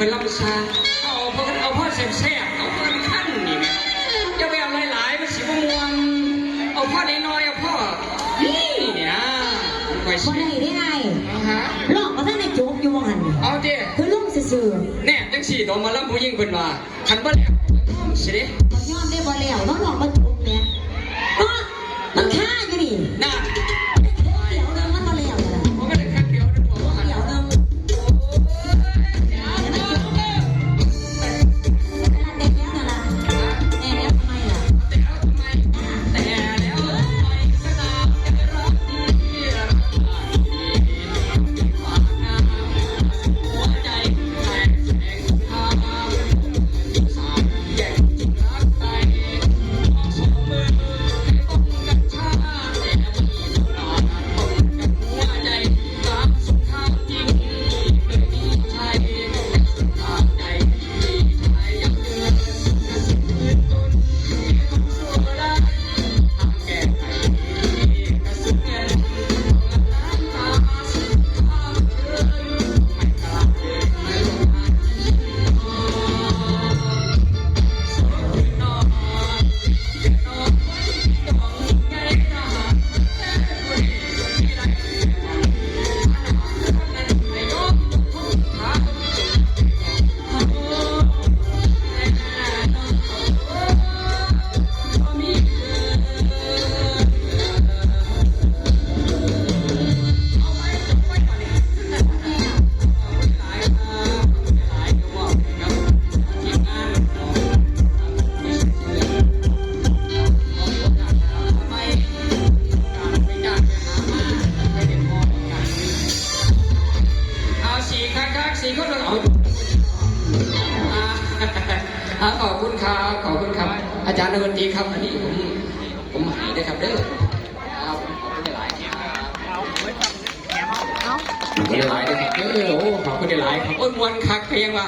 มาลำตึงเป็นลำซาเอาเพราะเอาพ่อแซ่บๆเอาพ่อขั้นนี่แม่จะไปเอาหลายๆมันสิบมวนเอาพ่อน้อยๆเอาพ่อนี่เนี่ยคอยบ่สิได้ได้ไงเอาฮะลอกมาตั้งในโจ๊กอยู่ว่าหันเอาเด้คือลุงซื่อเนี่ยจังสี่ตัวมาลำผู้หญิงเพิ่นว่าคันบ่แล้วท้องสิเด้ๆมันย้อนได้บ่แล้วต้องลอกมา อาจารย์นวตีครับอันนี้ผมผมหายได้ครับเด้อครับขอบคุณหลายครับขอบคุณหลายๆเลยครับเออโอ้ขอบคุณหลายๆครับโอ้ยมวนคักเพลงว่ะ